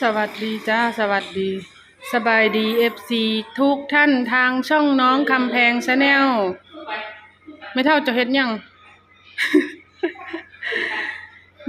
สวัสดีจ้าสวัสดี สบายดีเอฟซีทุกท่านทางช่องน้องคำแพงชาแนลไม่เท่าจะเฮ็ดหยัง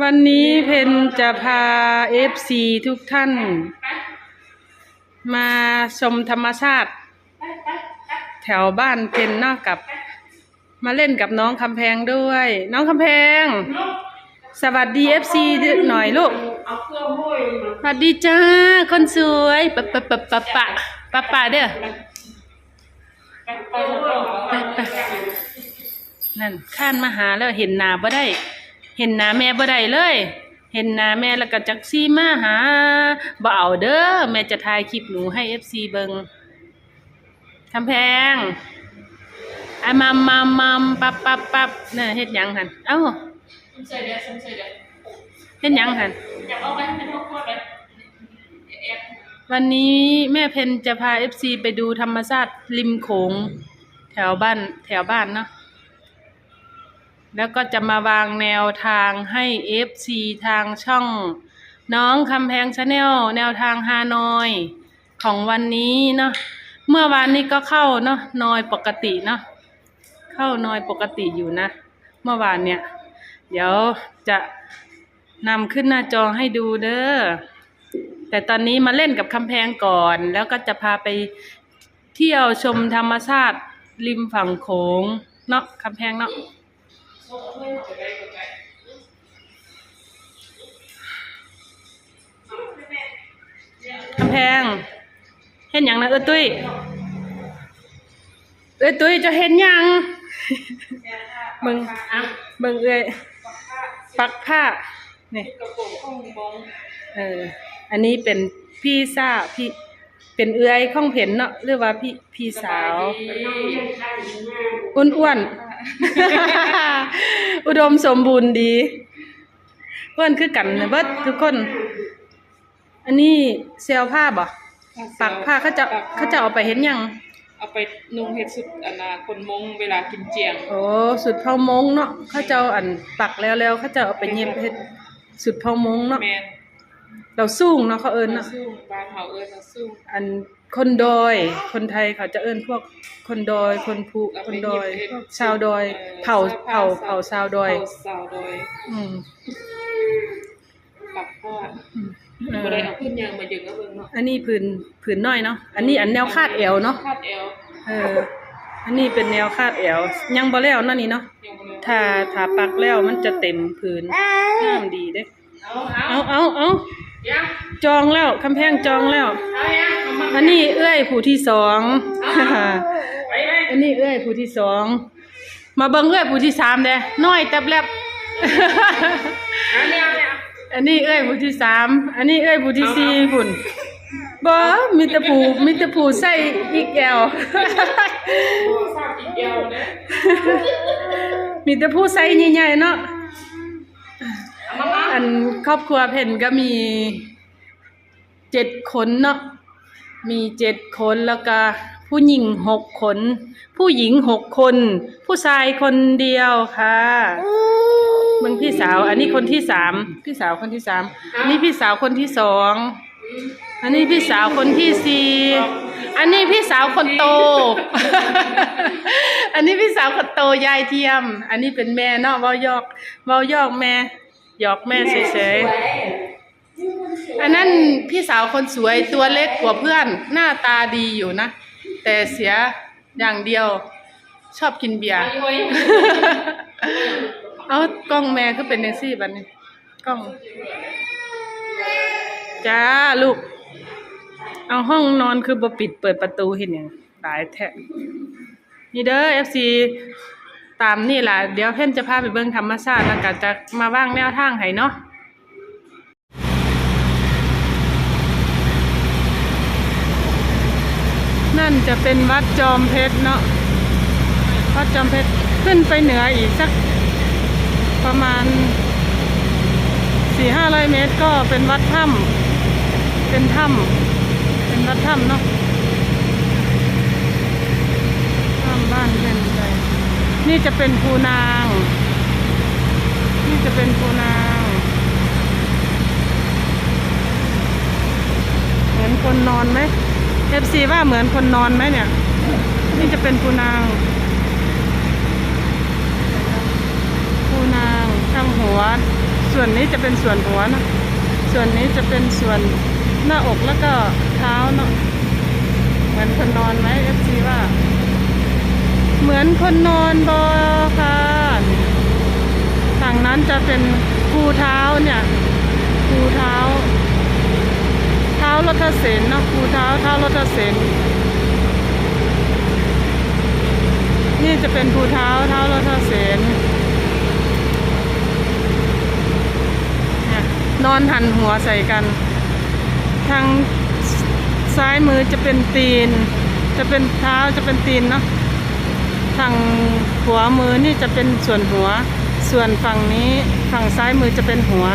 วันนี้เพนจะพาเอฟซีทุกท่าน มาชมธรรมชาติ แถวบ้านเพนนอกกับ มาเล่นกับน้องคำแพงด้วย น้องคำแพง สวัสดีเอฟซีหน่อยลูกเอาเครื่องห้อย สวัสดีจ้า คนสวยปะปะปะปะปะปะปะเด้อไปไปนั่นข้านมาหาแล้วเห็นหนาบ่ได้ เห็นหนาแม่บ่ได้เลย เห็นหนาแม่แล้วก็จักซี่มาหาบ่เอาเด้อแม่จะถ่ายคลิปหนูให้ FC เบิงคำแพงอะมัมมัมมัมปับปับปับน่ะเฮ็ดหยังหันเอ้าเฮ็ดหยังหันอยากเอาไปให้พ่อพ่อเลยแอบ วันนี้แม่เพนจะพาเอฟซีไปดูธรรมชาติริมโขงแถวบ้านแถวบ้านเนาะแล้วก็จะมาวางแนวทางให้เอฟซีทางช่องน้องคำแพงชาแนลแนวทางฮานอยของวันนี้เนาะเมื่อวานนี้ก็เข้าเนาะนอยปกติเนาะเข้านอยปกติอยู่นะ เมื่อวานเนี่ย เดี๋ยวจะนำขึ้นหน้าจอให้ดูเด้อ แต่ตอนนี้มาเล่นกับคำแพงก่อน แล้วก็จะพาไปเที่ยวชมธรรมชาติริมฝั่งโขงเนาะคำแพงเนาะคำแพง เห็นอย่างนะเออตุ้ยเออตุ้ยจะเห็นยังมึงอะมึงเอ้ยปักผ้านี่กระโปรงห้องมองเออ อันนี้เป็นพี่ซ่าพี่เป็นเอื้อยข้องเผ็นเนาะหรือว่าพี่พี่สาว อ้วนๆ อุดมสมบูรณ์ดีเพื่อนคือกันนะเบิดทุกคน อันนี้เซลผ้าบ่ปักผ้าเขาจะเขาจะเอาไปเห็นยัง เอาไปนุ่งเฮ็ดสุดอนาคนมงเวลากินเจียง โอ้สุดเผามงเนาะเขาจะเอาอันปักแล้วแล้วเขาจะเอาไปเย็บเฮ็ดสุดเผามงเนาะแมน เราสู้เนาะเขาเอิ้นเนาะสู้บ้านเฮาเอิ้นว่าสู้อันคนดอย คนไทยเขาจะเอิ้นพวกคนดอย คนภูคนดอยพวกชาวดอย เผ่าเผ่าเผ่าชาวดอย เผ่าสาวดอยอืมปักพ่ออืมเอบ่ได้อเอาขึ้นยางมายึงเอาเบิ่งเนาะอันนี้ผืนผืนน้อยเนาะอันนี้อันแนวคาดแอวเนาะคาดเอวเออ อันนี้เป็นแนวคาดแอวยังบ่แล้วเนั่นนี่เนาะยังบ่เลยถ้าถ้าปักแล้วมันจะเต็มผืนงามดีเด้ เอาเอาเอาเอาเอายัง จองแล้วคำแพงจองแล้วเอายังเอามาอันนี้เอื้อยผู้ที่สองไปไปอันนี้เอื้อยผู้ที่สองมาเบิ่งเอื้อยผู้ที่สามเด้น้อยแตบแลบเอาเนี่ยเอาเนี่ยอันนี้เอ้ยผู้ที่สามอันนี้เอ้ยผู้ที่สี่พุ่นบ่มีแต่ผู้มีแต่ผู้ใส่อีกแอวทราบอีกเดียวนะมีแต่ผู้ใส่ใหญ่ๆเนาะเอามามาอันครอบครัวเพ่นก็มี เจ็ดคนเนาะมีเจ็ดคนแล้วก็ผู้หญิงหกคน ผู้หญิงหกคน ผู้ชายคนเดียวค่ะมึงพี่สาว อันนี้คนที่สามพี่สาวคนที่สามอันนี้พี่สาวคนที่สองอันนี้พี่สาวคนที่สี่อันนี้พี่สาวคนโต อันนี้พี่สาวคนโตยายเทียม อันนี้เป็นแม่เนาะเว้ายอกเว้ายอกแม่หยอกแม่เฉยๆ อันนั้นพี่สาวคนสวยตัวเล็กกว่าเพื่อน หน้าตาดีอยู่นะ แต่เสียอย่างเดียว ชอบกินเบียร์โอ้ยเอากล้องแม่คือเป็นจังซี่บัดนี้กล้อง จ้าลูก เอาห้องนอนคือบ่ปิดเปิดประตูเห็นหยังหลายแท้นี่เด้อ FC ตามนี่แหละเดี๋ยวเพ่นจะพาไปเบิ่งธรรมชาติแล้วก็จะมาว่างแนวทางให้เนาะ นจะเป็นวัดจอมเพชรเนาะวัดจอมเพชรขึ้นไปเหนืออีกสักประมาณสี่ห้าร้อยเมตรก็เป็นวัดถ้ำเป็นถ้ำเป็นวัดถ้ำเนาะถ้ำบ้านเป็นใจนี่จะเป็นภูนาง นี่จะเป็นภูนาง เห็นคนนอนไหม FC ว่าเหมือนคนนอนไหมเนี่ย นี่จะเป็นปูนางปูนางข้างหัว ส่วนนี้จะเป็นส่วนหัวนะส่วนนี้จะเป็นส่วนหน้าอกแล้วก็เท้าเนาะเหมือนคนนอนไหม FC ว่า เหมือนคนนอนบอค่ะฝั่งนั้นจะเป็นภูเท้าเนี่ยภูเท้า รถเสนเนาะภูเท้าเท้ารถเสนนี่จะเป็นภูเท้าเท้ารถเสนเนี่ยนอนหันหัวใส่กัน ทางซ้ายมือจะเป็นตีน จะเป็นเท้าจะเป็นตีนเนาะทางหัวมือนี่จะเป็นส่วนหัว ส่วนฝั่งนี้ฝั่งซ้ายมือจะเป็นหัว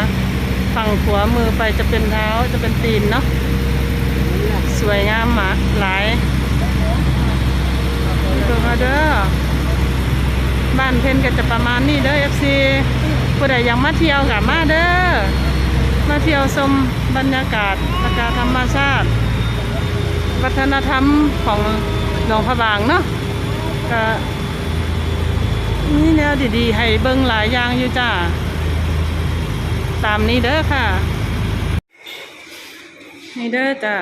ฝั่งขวมือไปจะเป็นเท้าจะเป็นตีนเนาะ สวยงามมาหลายดูมาเด้อบ้านเพนก็จะประมาณนี้เด้อ FC ผู้ใดอยากมาเที่ยวกับมาเด้อมาเที่ยวชมบรรยากาศอากาศธรรมชาติ วัฒนธรรมของหลวงพะบางเนาะก็นี่แนวดีๆ ให้เบิ่งหลายอย่างอยู่จ้า ตามนี้เด้อค่ะ นี่เด้อจ้า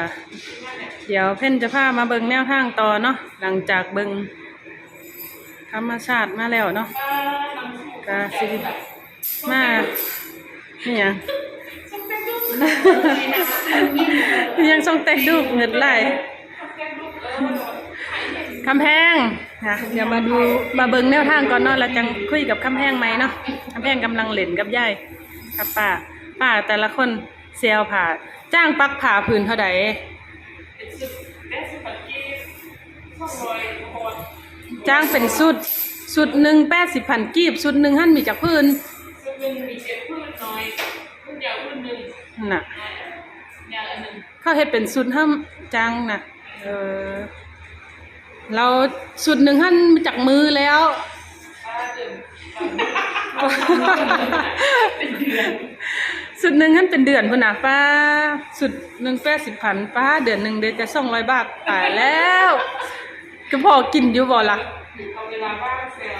เดี๋ยวเพ่นจะพามาเบิงแนวทางต่อเนาะหลังจากเบิงธรรมชาติมาแล้วเนาะก็สิมาเนี่ยยังส่งเต็กดูเงินไหลคำแพงนะเดี๋ยวมาดูมาเบิงแนวทางก่อนเนาะแล้วจังคุยกับคำแพงไหมเนาะคำแพงกำลังเล่นกับยายครับป้าป้าแต่ละคน เซลผ่าจ้างปักผ่าผืนเท่าใดจ้างเป็นสุดสุดหนึ่งแปดสิบพันกีบสุดหนึ่งหั่นมีจากพื้นซึ่งเป็นมีเจ็ดพืชน้อยพืชยาวพืชหนึ่งน่ะยาวอันหนึ่งป้าเดิน สุดหนึ่งนั่นเป็นเดือนพุ่นนะป้าสุดหนึ่งแปดสิบพันป้าเดือนหนึ่งเดือนจะสองร้อยบาทตายแล้วก็พอกินอยู่บ่ละเอาเวลาว่างเซล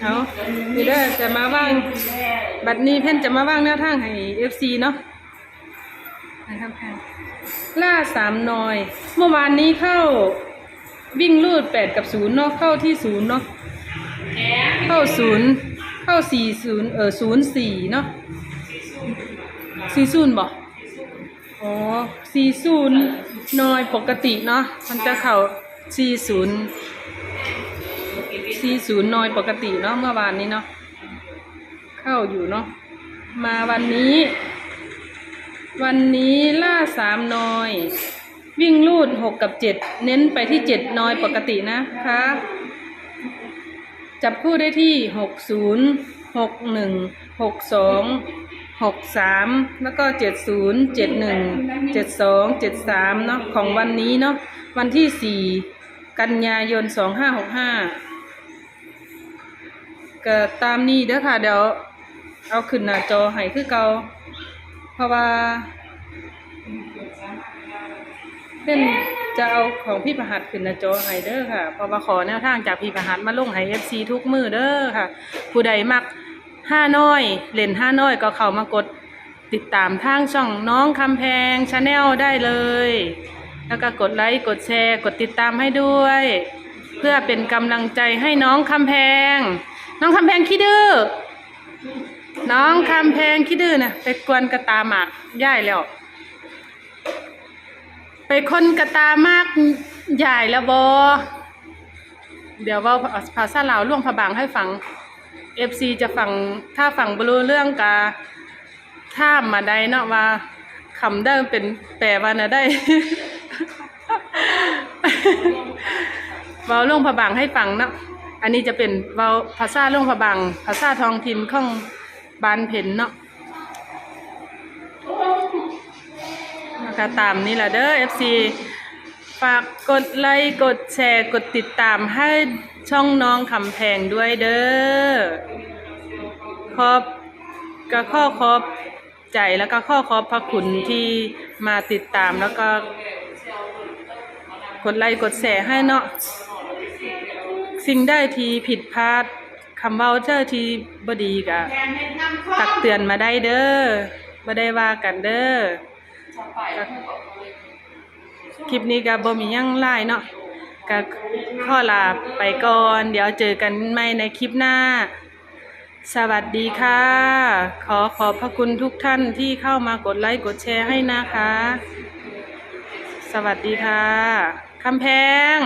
เอานี่เด้อจะมาว่าง บัดนี้เพ่นจะมาว่างแนวทางให้เอฟซีเนาะนะครับแพงล่าสามนอย เมื่อวานนี้เข้าวิ่งลูดแปดกับศูนย์เนาะเข้าที่ศูนย์เนาะเข้าศูนย์ เข้าสี่ศูนย์เออศูนย์สี่เนาะสี่ศูนย์บอกอ๋อสี่ศูนย์น้อยปกติเนาะมันจะเข้าสี่ศูนย์สี่ศูนย์น้อยปกติเนาะเมื่อวานนี้เนาะเข้าอยู่เนาะมาวันนี้ วันนี้ล่าสามน้อย วิ่งลูดหกกับเจ็ดเน้นไปที่เจ็ดน้อยปกตินะคะ จับคู่ได้ที่หกศูนย์หกหนึ่งหกสองหกสามแล้วก็เจ็ดศูนย์เจ็ดหนึ่งเจ็ดสองเจ็ดสามเนาะของวันนี้เนาะวันที่สี่กันยายนสองห้าหกห้าก็ตามนี้เด้อค่ะเดี๋ยวเอาขึ้นหน้าจอให้คือเกาเพราะว่า เป็นจะเอาของพี่ประหัดขึ้นน้าจอให้เด้อค่ะพราะว่าขอแนวทางจากพี่ประหัดมาลงให้เอฟซีทุกมือเด้อค่ะ ผู้ใดมักห้าน้อยเล่นห้าน้อยก็เข้ามากดติดตามทางช่องน้องคำแพงชาแนลได้เลย แล้วก็กดไลค์กดแชร์ กดติดตามให้ด้วย เพื่อเป็นกำลังใจให้น้องคำแพง น้องคำแพงขี้ดื้อน้องคำแพงขี้ดื้อนะไปกวนกระตาหมากย่ายแล้ว ไปคนกระตามากใหญ่แล้วบอเดี๋ยวว่าภาษาลาวล่วงพระบางให้ฟังเอฟซีจะฟังถ้าฟังบรู้เรื่องกาท่ามมาได้เนาะว่าคำได้เป็นแปลว่านะได้เว้าล่วงพระบางให้ฟังเนาะอันนี้จะเป็นเว้าภาษาล่วงพระบางภาษาทองถิ่นของบ้านเพ็ญเนาะ นะคะ ตามนี้แหละเด้อ FC ฝากกดไลค์กดแชร์กดติดตามให้ช่องน้องคำแพงด้วยเด้อขอบก็ข้อขอบใจแล้วก็ข้อขอบพระคุณที่มาติดตามแล้วก็ กดไลค์กดแชร์ให้เนาะสิ่งได้ที่ผิดพลาดคำเว้าเจ้าที่บดีก็ตักเตือนมาได้เด้อบ่ได้ว่ากันเด้อ คลิปนี้ก็บ่มียังไล่เนาะก็ขอลาไปก่อน เดี๋ยวเจอกันใหม่ในคลิปหน้า สวัสดีค่ะ ขอขอบพระคุณทุกท่านที่เข้ามากดไลค์กดแชร์ให้นะคะ สวัสดีค่ะคำแพง